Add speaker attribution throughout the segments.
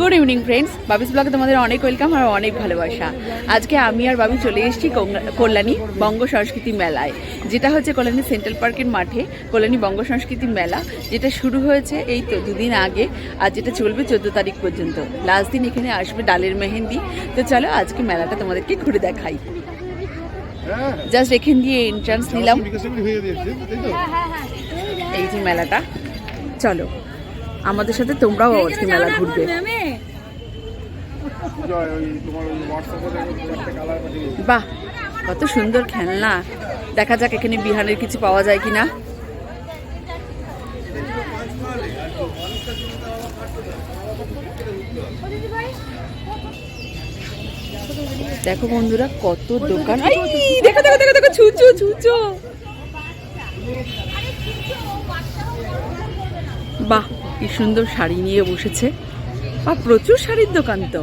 Speaker 1: Good evening friends বাবিস ব্লগে তোমাদের অনেক ওয়েলকাম আর অনেক ভালোবাসা। আজকে আমি আর বাবি চলে এসেছি কল্যাণী বঙ্গ সংস্কৃতি মেলায়। যেটা হচ্ছে কল্যাণী সেন্ট্রাল পার্কের মাঠে, কল্যাণী বঙ্গ সংস্কৃতি মেলা, যেটা শুরু হয়েছে এই তো দুদিন আগে আর যেটা চলবে চোদ্দ তারিখ পর্যন্ত। লাস্ট দিন এখানে আসবে ডালের মেহেন্দি। তো চলো আজকে মেলাটা তোমাদেরকে ঘুরে দেখাই। জাস্ট এখান দিয়ে এন্ট্রান্স নিলাম। এই যে মেলাটা। চলো, আমাদের সাথে তোমরাও আজকে মেলা ঘুরবে। বাহ, কত সুন্দর খেলনা। দেখা যাক এখানে বিহারের কিছু পাওয়া যায় কিনা। দেখো বন্ধুরা, কত দোকান। দেখো দেখো দেখো দেখো ছুচো ছুচো বাহ, কি সুন্দর শাড়ি নিয়ে বসেছে। বা প্রচুর শাড়ির দোকান তো।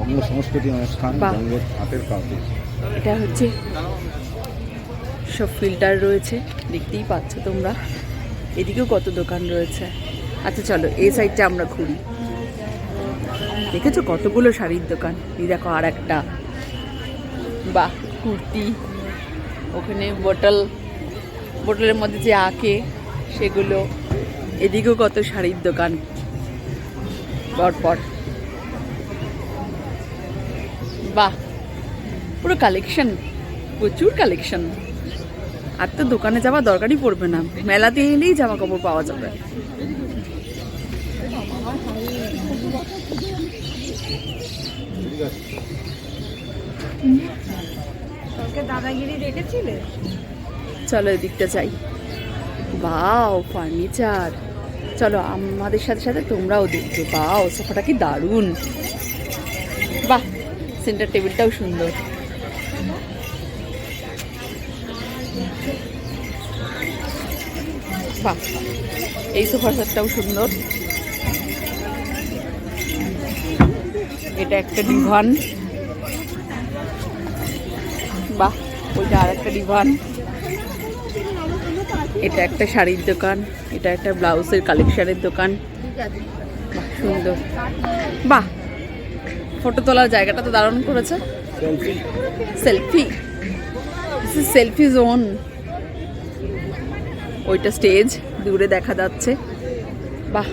Speaker 2: বঙ্গ সংস্কৃতি অনুষ্ঠান। বঙ্গের হাতের কাছে
Speaker 1: এটা হচ্ছে সব ফিল্টার রয়েছে দেখতেই পাচ্ছ তোমরা। এদিকেও কত দোকান রয়েছে। আচ্ছা চলো এই সাইডটা আমরা ঘুরি। দেখেছ কতগুলো শাড়ির দোকান? এই দেখো আর একটা বাহ কুর্তি ওখানে বোটল বোটলের মধ্যে যে আঁকে সেগুলো। এদিকেও কত শাড়ির দোকান। পরপর। বাহ পুরো কালেকশন প্রচুর কালেকশন আর তো দোকানে যাওয়া দরকারই পড়বে না মেলাতে এলেই জামা কাপড় পাওয়া যাবে।
Speaker 3: দাদাগিরি দেখেছিলে?
Speaker 1: চলো এদিকটা যাই। বাও ফার্নিচার। চলো আমাদের সাথে সাথে তোমরাও দেখবে। বাও সোফাটা কি দারুণ। বাহ। সেন্টার টেবিলটাও সুন্দর। বাহ, এই সোফা সেটটাও সুন্দর। এটা একটা ডিভান বাহ, ওইটা আর একটা ডিভান এটা একটা শাড়ির দোকান, এটা একটা ব্লাউজের কালেকশনের দোকান। সুন্দর। বাহ ফটো তোলার জায়গাটা তো দারুণ করেছে। সেলফি সেলফি জোন ওইটা স্টেজ দূরে দেখা যাচ্ছে। বাহ।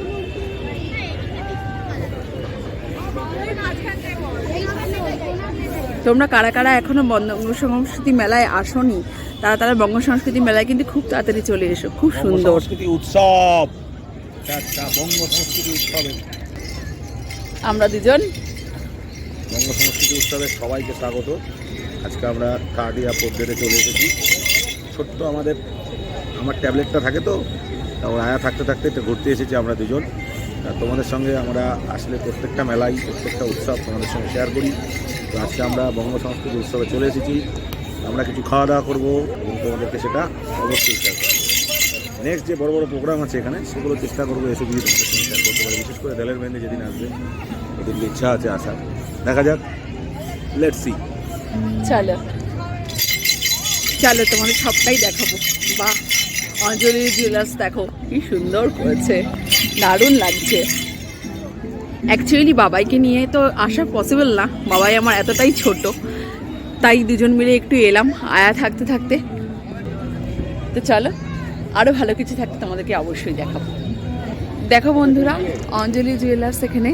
Speaker 1: তোমরা কারা কারা এখনও বঙ্গ সংস্কৃতি মেলায় আসনি তারা তারা বঙ্গ সংস্কৃতি মেলায় কিন্তু খুব তাড়াতাড়ি চলে এসো। খুব সুন্দর।
Speaker 2: সংস্কৃতি উৎসব। বঙ্গ সংস্কৃতি উৎসবে।
Speaker 1: আমরা দুজন
Speaker 2: বঙ্গ সংস্কৃতি উৎসবে সবাইকে স্বাগত। আজকে আমরা কার্ডিয়া পদ্ধতিতে চলে এসেছি। ছোট্ট আমাদের, আমার ট্যাবলেটটা থাকে তো, তা ওর আয়া থাকতে থাকতে একটু ঘুরতে এসেছি আমরা দুজন। তোমাদের সঙ্গে আমরা আসলে প্রত্যেকটা মেলাই, প্রত্যেকটা উৎসব তোমাদের সঙ্গে শেয়ার করি। তো আজকে আমরা বঙ্গ সংস্কৃতি উৎসবে চলে এসেছি। আমরা কিছু খাওয়া দাওয়া করব এবং তোমাদেরকে সেটা অবশ্যই শেয়ার করব। নেক্সট যে বড় বড় প্রোগ্রাম আছে এখানে, সেগুলো চেষ্টা করব এসে গিয়ে তোমাদের সঙ্গে শেয়ার করতে পারি। বিশেষ করে দেলের মেন্ডে যেদিন আসবে ওদেরকে ইচ্ছা আছে আসার। দেখা যাক। লেট সি
Speaker 1: চলো। চলো, তোমাদের সবটাই দেখাবো। বাহ, অঞ্জলি জুয়েলার্স দেখো, কি সুন্দর করেছে। দারুণ লাগছে। অ্যাকচুয়ালি বাবাইকে নিয়ে তো আসা পসিবল না। বাবাই আমার এতটাই ছোট। তাই দুজন মিলে একটু এলাম, আয়া থাকতে থাকতে। তো চলো আরও ভালো কিছু থাকতে তোমাদেরকে অবশ্যই দেখাবো। দেখো বন্ধুরা, অঞ্জলি জুয়েলার্স এখানে।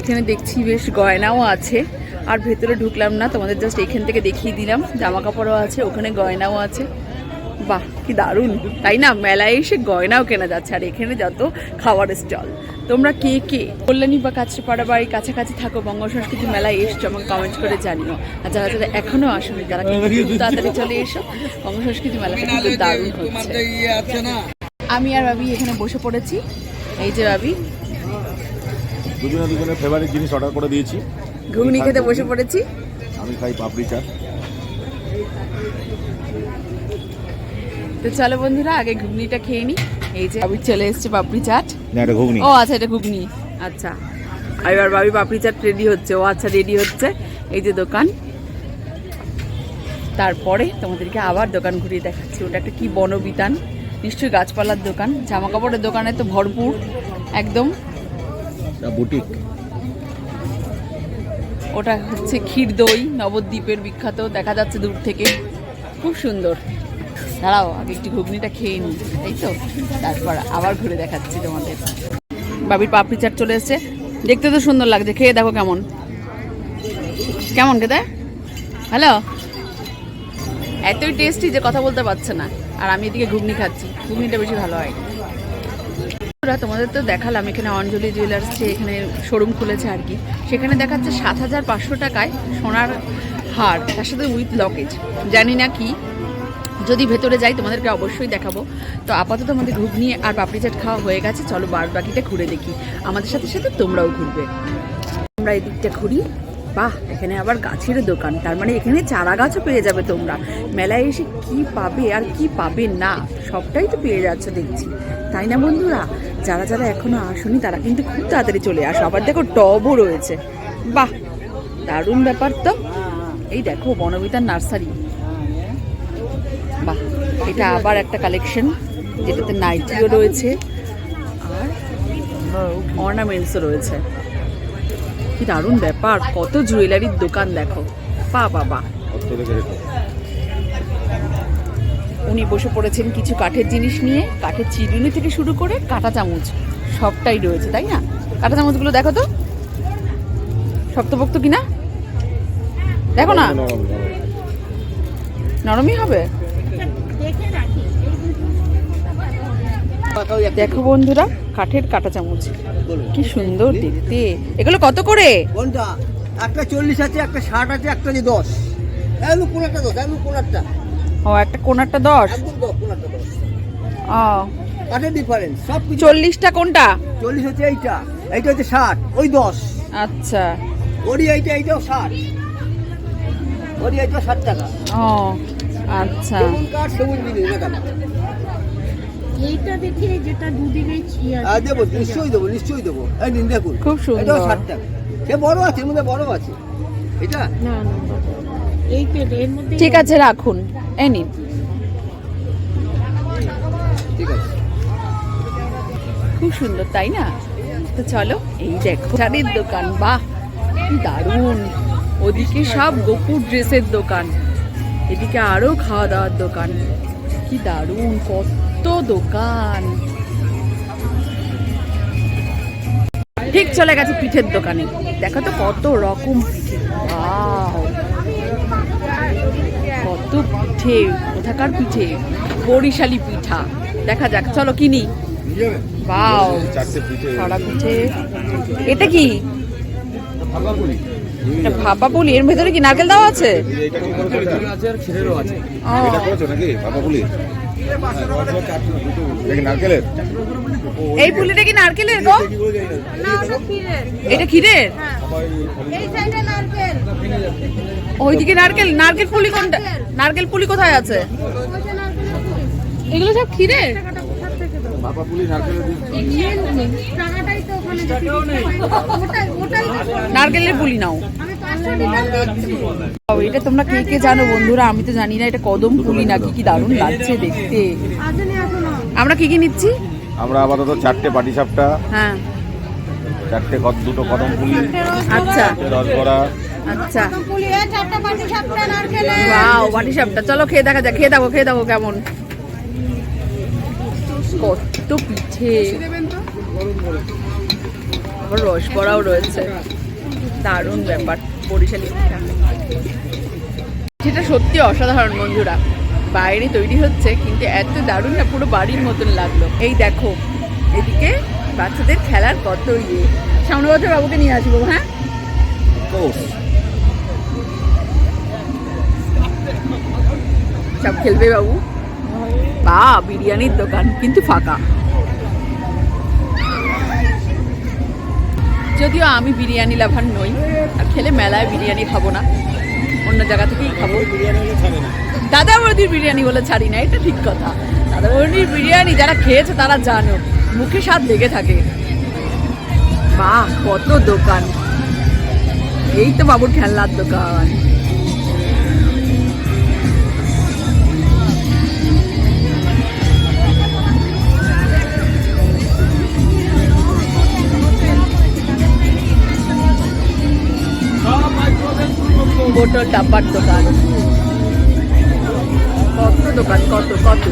Speaker 1: এখানে দেখছি বেশ গয়নাও আছে। আর ভেতরে ঢুকলাম না, তোমাদের জাস্ট এখান থেকে দেখিয়ে দিলাম। জামা কাপড়ও আছে, ওখানে গয়নাও আছে। বাহ, কি দারুণ। তাই না? মেলায় এসে গয়নাও কেনা যাচ্ছে। আর এখানে যত খাবার স্টল। তোমরা কে কে? কল্যাণী বা কাছড়াপাড়া বাড়ির কাছাকাছি থাকো বঙ্গ সংস্কৃতি মেলায় এসছো, আমাকে কমেন্ট করে জানিও। আর যারা যারা এখনও আসেনি তারা তাড়াতাড়ি চলে এসো বঙ্গ সংস্কৃতি মেলাটা কিন্তু দারুণ হচ্ছে। আমি আর ভাবি এখানে বসে পড়েছি। এই যে ভাবি।
Speaker 2: দুজনে দুজনের ফেভারিট জিনিস অর্ডার করে দিয়েছি।
Speaker 1: ঘুগনি খেতে বসে পড়েছি।
Speaker 2: আমি খাই পাপড়ি চাট।
Speaker 1: তো চলো বন্ধুরা আগে ঘুগনিটা খেয়ে নি। এই যে ভাবি চলে এসছে পাপড়ি চাট।
Speaker 2: না এটা ঘুগনি।
Speaker 1: ও আচ্ছা এটা ঘুগনি। আচ্ছা। এবার ভাবি পাপড়ি চাট রেডি হচ্ছে। ও আচ্ছা রেডি হচ্ছে। এই যে দোকান। তারপরে তোমাদেরকে আবার দোকান ঘুরিয়ে দেখাচ্ছি। ওটা একটা কি বনবিতান। নিশ্চয়ই গাছপালার দোকান জামা কাপড়ের দোকানে তো ভরপুর একদম।
Speaker 2: বুটিক।
Speaker 1: ওটা হচ্ছে ক্ষীর দই নবদ্বীপের বিখ্যাত দেখা যাচ্ছে দূর থেকে। খুব সুন্দর। দাঁড়াও আগে একটু ঘুগনিটা খেয়ে নিই তাই তো। তারপর আবার ঘুরে দেখাচ্ছি তোমাদের। বাবির পাপড়ি চাট চলে এসছে। দেখতে তো সুন্দর লাগছে খেয়ে দেখো কেমন। কেমন খেতে? হ্যালো? এতই টেস্টি যে কথা বলতে পারছে না। আর আমি এদিকে ঘুগনি খাচ্ছি। ঘুগনিটা বেশি ভালো হয়। তোমাদের তো দেখালাম, এখানে অঞ্জলি জুয়েলার্স যে এখানে শোরুম খুলেছে আর কি। সেখানে দেখাচ্ছে সাত হাজার পাঁচশো টাকায় সোনার হার, তার সাথে উইথ লকেজ জানি না কি, যদি ভেতরে যাই তোমাদেরকে অবশ্যই দেখাবো। তো আপাতত আমাদের ঘুগনি আর পাপড়ি চাট খাওয়া হয়ে গেছে, চলো বার বাকিটা ঘুরে দেখি। আমাদের সাথে সাথে তোমরাও ঘুরবে। আমরা এদিকটা ঘুরি। বাহ, এখানে আবার গাছের দোকান। তার মানে এখানে চারা গাছও পেয়ে যাবে তোমরা। মেলায় এসে কি পাবে আর কি পাবে না, সবটাই তো পেয়ে যাচ্ছে দেখছি। তাই না বন্ধুরা? যারা যারা এখনও আসুনি, তারা কিন্তু খুব তাড়াতাড়ি চলে আসো। আবার দেখো টবও রয়েছে। বাহ, দারুণ ব্যাপার তো। এই দেখো, বনবিতার নার্সারি। বাহ, এটা আবার একটা কালেকশন যেটাতে নাইটিও রয়েছে। আর অর্নামেন্টসও রয়েছে। কি দারুণ ব্যাপার কত জুয়েলারির দোকান দেখো। পা বাবা। উনি বসে পড়েছেন কিছু কাঠের জিনিস নিয়ে কাঠের চিরুনি থেকে শুরু করে কাঁটা চামচ সবটাই রয়েছে তাই না? কাঁটা চামচগুলো দেখো তো। শক্তপোক্ত কিনা? দেখো না।
Speaker 2: নরম, নরম।
Speaker 1: নরমই হবে দেখো বন্ধুরা কাঠের কাঁটা চামচ। কি সুন্দর দেখতে। এগুলো কত করে?
Speaker 4: কোনটা? একটা চল্লিশ আছে একটা ষাট আছে একটা যে দশ। একদম কোনারটা দশ একদম কোনারটা।
Speaker 1: ও একটা কোনারটা দশ?
Speaker 4: কোনারটা দশ।
Speaker 1: ও।
Speaker 4: কাঠের ডিফারেন্স সব কিছু।
Speaker 1: চল্লিশটা কোনটা?
Speaker 4: চল্লিশ হচ্ছে এইটা এইটা হচ্ছে ষাট ওই দশ।
Speaker 1: আচ্ছা।
Speaker 4: ওরি এইটা এইটাও ষাট। ওরি এইটা ষাট টাকা।
Speaker 1: ও আচ্ছা।
Speaker 4: সেগুন কাঠ সেগুন দিবি না
Speaker 3: এইটা দেখি যেটা দুদিকে ছিয়া
Speaker 4: আর দেবো নিশ্চয়ই দেবো নিশ্চয়ই দেবো। এই নিন দেখুন।
Speaker 1: খুব সুন্দর।
Speaker 4: এটাও ষাট টাকা সে বড় আছে এর মধ্যে বড় আছে। এটা?
Speaker 3: না না এই পেটে এর মধ্যে
Speaker 1: ঠিক আছে রাখুন। এই নিন।
Speaker 4: ঠিক আছে।
Speaker 1: খুব সুন্দর তাই না? তো চলো এই দেখো শাড়ির দোকান বাহ কি দারুণ। ওদিকে সব গোপুর ড্রেসের দোকান। এদিকে আরও খাওয়া দাওয়ার দোকান। কি দারুণ কত দোকান। ঠিক চলে গেছে পিঠের দোকানে। দেখো তো কত রকম কত পিঠে, কোথাকার পিঠে? বরিশালি পিঠা। দেখা যাক, চলো কিনি। বাও সারা পিঠে। এটা কি? ভাপা পুলি এর ভেতরে কি নারকেল দেওয়া আছে? এই পুলিটা কি নারকেলের গো? এটা ক্ষীরের?
Speaker 3: এই সাইডে নারকেল।
Speaker 1: ওইদিকে নারকেল নারকেল পুলি কোনটা? নারকেল। পুলি কোথায় আছে? এগুলো সব ক্ষীরের?
Speaker 2: বাবা বলি নারকেলের
Speaker 1: নারকেলের পুলি নাও। এটা তোমরা কে কে জানো বন্ধুরা? আমি তো জানি না এটা কদম পুলি নাকি? কি দারুণ লাগছে দেখতে। আমরা কি কি নিচ্ছি?
Speaker 2: আমরা আপাতত চারটে পাটিসাপটা
Speaker 1: হ্যাঁ।
Speaker 2: চারটে কদ দুটো কদম ফুলি
Speaker 1: আচ্ছা।
Speaker 2: চারটে রসবড়া
Speaker 1: আচ্ছা।
Speaker 3: পুলি
Speaker 1: ওয়াও চলো খেয়ে দেখা যাক খেয়ে দেখো খেয়ে দেখো কেমন। কত পিঠে। আবার রসবড়াও রয়েছে। দারুণ ব্যাপার বরিশালি সেটা সত্যি অসাধারণ বন্ধুরা। বাইরে তৈরি হচ্ছে কিন্তু এত দারুণ না পুরো বাড়ির মতন লাগল। এই দেখো এদিকে বাচ্চাদের খেলার কত ইয়ে সামনে বছর বাবুকে নিয়ে আসব হ্যাঁ? সব খেলবে বাবু? বা বিরিয়ানির দোকান কিন্তু ফাঁকা। যদিও আমি বিরিয়ানি লাভার নই, আর খেলে মেলায় বিরিয়ানি খাব না। অন্য জায়গা থেকেই খাব। দাদা বৌদির বিরিয়ানি বলে ছাড়ি না, এটা ঠিক কথা। দাদা বৌদির বিরিয়ানি যারা খেয়েছে তারা জানো, মুখে স্বাদ লেগে থাকে। বাহ, কত দোকান। এই তো বাবুর খেলনার দোকান। বোতল ডাব্বার দোকান। কত দোকান? কত কত?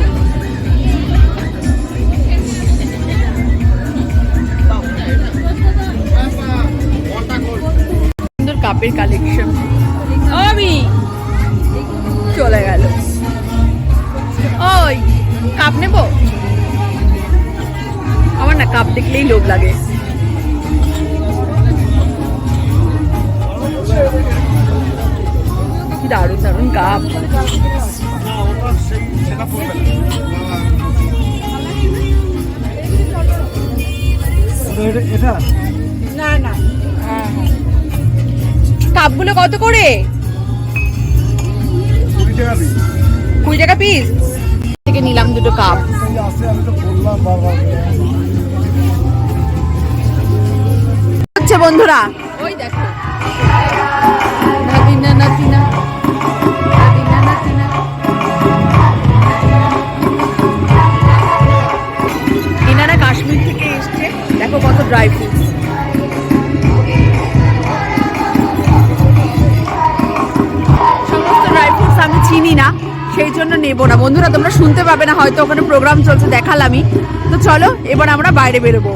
Speaker 1: সুন্দর কাপের কালেকশন আমি। চলে গেল। ওই কাপ নেব? আমার না কাপ দেখলেই লোভ লাগে। কি দারুণ দারুণ কাপ
Speaker 3: না না।
Speaker 1: কাপগুলো কত করে?
Speaker 4: কুড়ি টাকা
Speaker 1: পিস থেকে নিলাম দুটো কাপ। হচ্ছে বন্ধুরা। ওই দেখো। নাদিনা নাদিনা ড্রাই ফ্রুটস সমস্ত ড্রাই আমি চিনি না, সেই জন্য নেব না। বন্ধুরা, তোমরা শুনতে পাবে না, হয়তো ওখানে প্রোগ্রাম চলছে, দেখালামই। তো চলো, এবার আমরা বাইরে বেরোবো।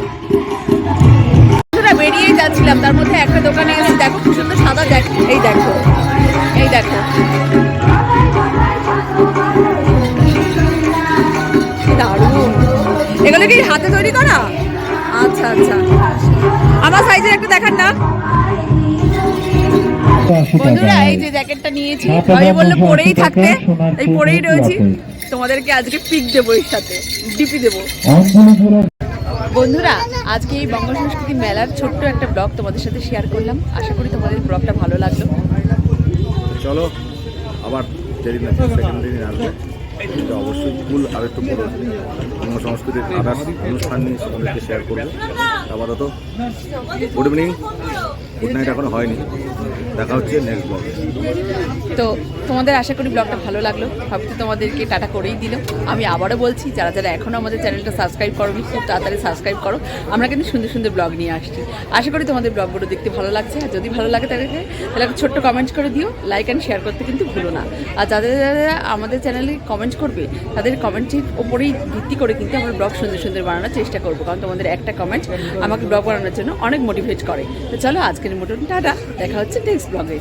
Speaker 1: বেরিয়েই যাচ্ছিলাম, তার মধ্যে একটা দোকানে এসে দেখো, কি সুন্দর সাদা দেখ, এই দেখো এই দেখো। দারুণ। এগুলো কি হাতে তৈরি করা? আচ্ছা আচ্ছা। দেখান না। বন্ধুরা এই যে জ্যাকেটটা নিয়েছি আমি বলল পরেই থাকতে এই পরেই রয়েছি তোমাদেরকে আজকে পিক দেবো এর সাথে ডিপি দেবো। বন্ধুরা আজকে এই বঙ্গ সংস্কৃতি মেলার ছোট্ট একটা ব্লগ তোমাদের সাথে শেয়ার করলাম। আশা করি তোমাদের ব্লগটা ভালো লাগল।
Speaker 2: চলো আবার যেদিন সেকেন্ড দিন আসবে। অবশ্যই স্কুল আর একটু বড় সংস্কৃতির আদার্স অনুষ্ঠান নিয়ে সেগুলোকে শেয়ার করব। আপাতত। গুড ইভিনিং গুড নাইট এখনও হয়নি। দেখা হচ্ছে নেক্সট ব্লগে
Speaker 1: তো তোমাদের আশা করি ব্লগটা ভালো লাগল। ভাবতে তোমাদেরকে টাটা করেই দিল আমি আবারও বলছি, যারা যারা এখনও আমাদের চ্যানেলটা সাবস্ক্রাইব করোনি, খুব তাড়াতাড়ি সাবস্ক্রাইব করো। আমরা কিন্তু সুন্দর সুন্দর ব্লগ নিয়ে আসছি। আশা করি তোমাদের ব্লগগুলো দেখতে ভালো লাগছে। আর যদি ভালো লাগে তাদেরকে তাহলে একটা ছোট্ট কমেন্ট করে দিও। লাইক অ্যান্ড শেয়ার করতে কিন্তু ভুলো না। আর যাদের যারা আমাদের চ্যানেলে কমেন্ট করবে, তাদের কমেন্টের ওপরেই ভিত্তি করে কিন্তু আমরা ব্লগ সুন্দর সুন্দর বানানোর চেষ্টা করব। কারণ তোমাদের একটা কমেন্ট আমাকে ব্লগ বানানোর জন্য অনেক মোটিভেট করে। তো চলো আজকের মোটন টাটা, দেখা হচ্ছে নেক্সট ব্লগে